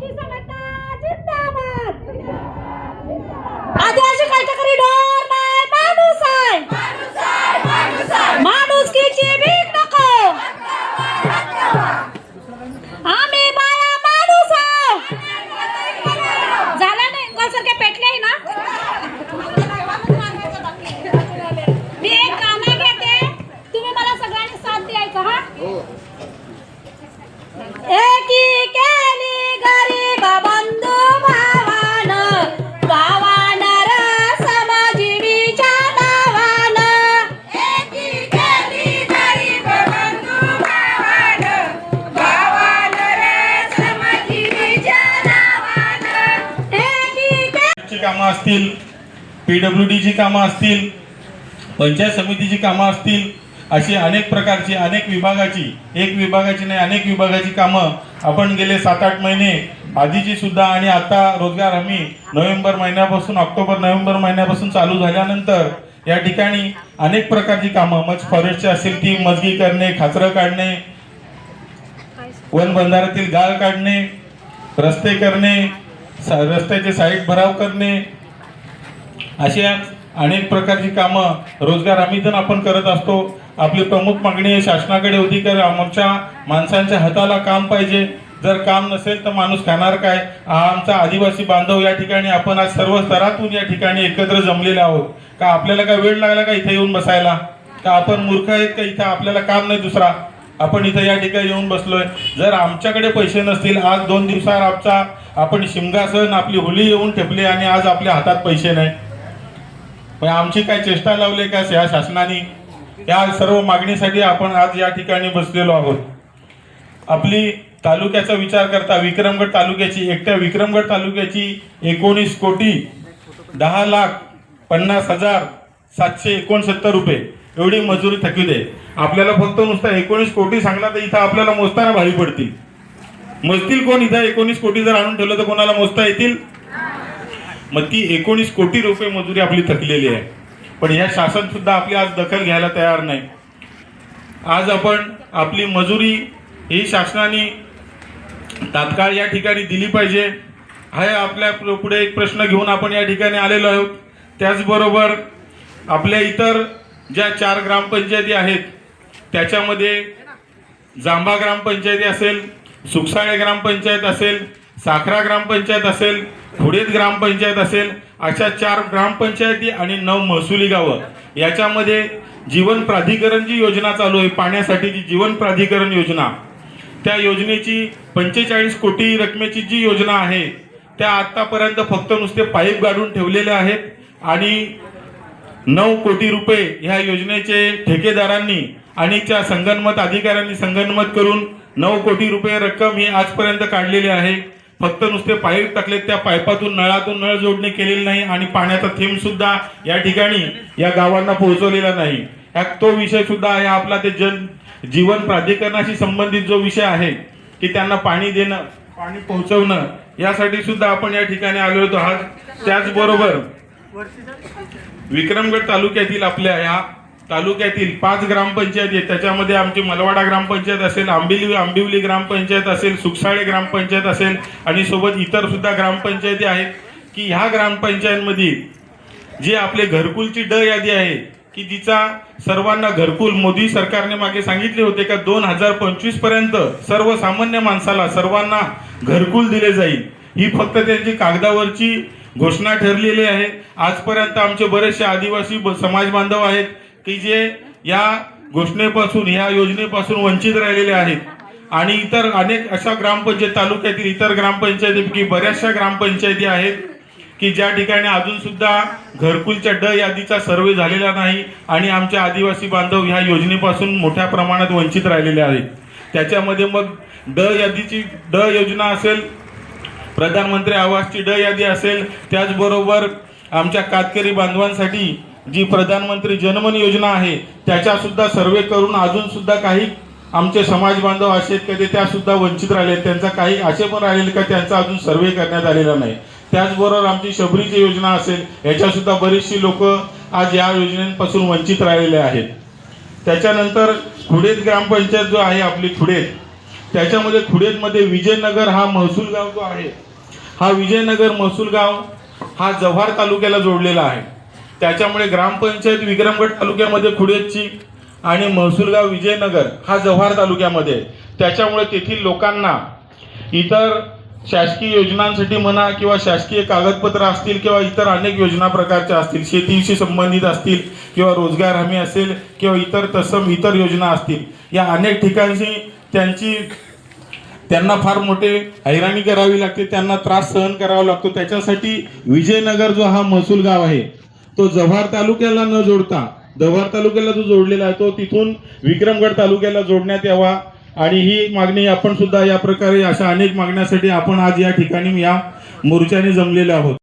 দিছে না कामं असतील पी डब्ल्यू डीची कामं असतील पंचायत समितीची कामं असतील अशी अनेक प्रकारची अनेक विभागाची एक विभागाची नाही अनेक विभागाची कामं आपण गेले सात आठ महिने आधीची सुद्धा आणि आता रोजगार हमी नोव्हेंबर महिन्यापासून ऑक्टोबर नोव्हेंबर महिन्यापासून चालू झाल्यानंतर या ठिकाणी अनेक प्रकारची कामं मग फॉरेस्टची असेल ती मजगी करणे खाचरं काढणे वन बंधाऱ्यातील गाळ काढणे रस्ते करणे रस्त्याचे साईड भराव करणे अशा अनेक प्रकारची कामं रोजगार हमीतून आपण करत असतो. आपली प्रमुख मागणी आहे शासनाकडे होती की आमच्या माणसांच्या हाताला काम पाहिजे. जर काम नसेल तर माणूस खाणार काय? हा आमचा आदिवासी बांधव या ठिकाणी आपण आज सर्व स्तरातून या ठिकाणी एकत्र जमलेले आहोत. का आपल्याला काय वेळ लागला का इथे येऊन बसायला? का आपण मूर्ख आहेत का इथं आपल्याला काम नाही दुसरा? आपण इथं या ठिकाणी येऊन बसलोय. जर आमच्याकडे पैसे नसतील आज दोन दिवसावर आमचा आपण शिमगासन आपली होली येऊन ठेपली आणि आज आपल्या हातात पैसे नाही. पण आमची काय चेष्टा लावली का या शासनाने? या सर्व मागणीसाठी आपण आज या ठिकाणी बसलेलो आहोत. आपली तालुक्याचा विचार करता विक्रमगड तालुक्याची एकट्या विक्रमगड तालुक्याची एकोणीस कोटी दहा लाख पन्नास हजार सातशे एकोणसत्तर रुपये एवढी मजुरी थकीत दे. आपल्याला फक्त नुसता एकोणीस कोटी सांगला तर इथं आपल्याला मोजताना भारी पडतील. मोजतील कोण? इथं एकोणीस कोटी जर आणून ठेवलं तर कोणाला मोजता येतील? मग ती एकोणीस कोटी रुपये मजुरी आपली थकलेली आहे. पण या शासनसुद्धा आपली आज दखल घ्यायला तयार नाही. आज आपण आपली मजुरी ही शासनाने तात्काळ या ठिकाणी दिली पाहिजे. हा आपल्या पुढे एक प्रश्न घेऊन आपण या ठिकाणी आलेलो आहोत. त्याचबरोबर आपल्या इतर ज्या चार ग्रामपंचायती आहेत त्याच्यामध्ये जांभा ग्रामपंचायती असेल सुकसाळे ग्रामपंचायत असेल साखरा ग्रामपंचायत असेल खुडेत ग्रामपंचायत असेल अशा चार ग्रामपंचायती आणि नऊ महसुली गावं. याच्यामध्ये जीवन प्राधिकरण जी योजना चालू आहे पाण्यासाठीची जीवन प्राधिकरण योजना त्या योजनेची पंचेचाळीस कोटी रकमेची जी योजना आहे त्या आत्तापर्यंत फक्त नुसते पाईप गाडून ठेवलेले आहेत आणि नऊ कोटी रुपये ह्या योजनेचे ठेकेदारांनी आणि त्या संगनमत अधिकाऱ्यांनी संगनमत करून नऊ कोटी रुपये रक्कम ही आजपर्यंत काढलेली आहे. फक्त नुसते पाईप टाकले त्या पाईपातून नळातून नळ जोडणी केलेली नाही आणि पाण्याचा थेंब सुद्धा या ठिकाणी या गावांना पोहोचवलेला नाही. तो विषय सुद्धा आहे आपला ते जन जीवन प्राधिकरणाशी संबंधित जो विषय आहे की त्यांना पाणी देणं पाणी पोहोचवणं यासाठी सुद्धा आपण या ठिकाणी आलो होतो. हा त्याचबरोबर विक्रमगड तालुक्यातील आपल्या या तालुक्यातील पाच ग्रामपंचायत आहेत. त्याच्यामध्ये आमची मलवाडा ग्रामपंचायत असेल आंबिली आंबिवली ग्रामपंचायत असेल सुकसाळे ग्रामपंचायत असेल आणि सोबत इतर सुद्धा ग्रामपंचायती आहेत की ह्या ग्रामपंचायतमध्ये जी आपले घरकुलची ड यादी आहे की जिचा सर्वांना घरकुल मोदी सरकारने मागे सांगितले होते का दोन हजार पंचवीसपर्यंत सर्वसामान्य माणसाला सर्वांना घरकुल दिले जाईल. ही फक्त त्यांची कागदावरची घोषणा ठरलेली आहे. आजपर्यंत आमचे बरेचसे आदिवासी ब- समाज बांधव आहेत. की जे या घोषणेपासून या योजनेपासून वंचित राहिलेले आहेत. आणि इतर अनेक अशा ग्रामपंचायत तालुक्यातील इतर ग्रामपंचायतीपैकी बऱ्याचशा ग्रामपंचायती आहेत की ज्या ठिकाणी अजून सुद्धा घरकुलच्या ड यादीचा सर्वे झालेला नाही आणि आमच्या आदिवासी बांधव ह्या योजनेपासून मोठ्या प्रमाणात वंचित राहिलेले आहेत. त्याच्यामध्ये मग ड यादीची ड योजना असेल प्रधानमंत्री आवासची ड यादी असेल त्याचबरोबर आमच्या कातकरी बांधवांसाठी जी प्रधानमंत्री जनमन योजना आहे त्याच्यासुद्धा सर्वे करून अजूनसुद्धा काही आमचे समाज बांधव असे आहेत का ते त्यासुद्धा वंचित राहिले त्यांचा काही असे पण राहिलेले का त्यांचा अजून सर्वे करण्यात आलेला नाही. त्याचबरोबर आमची शबरीची योजना असेल याच्यासुद्धा बरीचशी लोक आज या योजनेपासून वंचित राहिलेले आहेत. त्याच्यानंतर खुडेत ग्रामपंचायत जो आहे आपली खुडेत त्याच्यामध्ये खुडेतमध्ये विजयनगर हा महसूल गाव जो आहे हा विजयनगर महसूल गाव हा जव्हार तालुक्याला जोडलेला आहे. त्याच्यामुळे ग्रामपंचायत विक्रमगड तालुक्यामध्ये खुडेची आणि महसूलगाव विजयनगर हा जव्हार तालुक्यामध्ये आहे. त्याच्यामुळे तेथील लोकांना इतर शासकीय योजनांसाठी म्हणा किंवा शासकीय कागदपत्र असतील किंवा इतर अनेक योजना प्रकारच्या असतील शेतीशी संबंधित असतील किंवा रोजगार हमी असेल किंवा इतर तसम इतर योजना असतील या अनेक ठिकाणशी त्यांची त्यांना फार मोठे हैराणी करावी लागते त्यांना त्रास सहन करावा लागतो त्याच्यासाठी विजयनगर जो हा महसूल गाव आहे तो जव्हार तालुक्याला न जोडता जव्हार तालुक्याला जो जोडलेला आहे तो तिथून विक्रमगड तालुक्याला जोडण्यात यावा. आणि ही मागणी आपण सुद्धा या प्रकारे अशा अनेक मागण्यासाठी आपण आज या ठिकाणी या मोर्चाने जमलेले आहोत.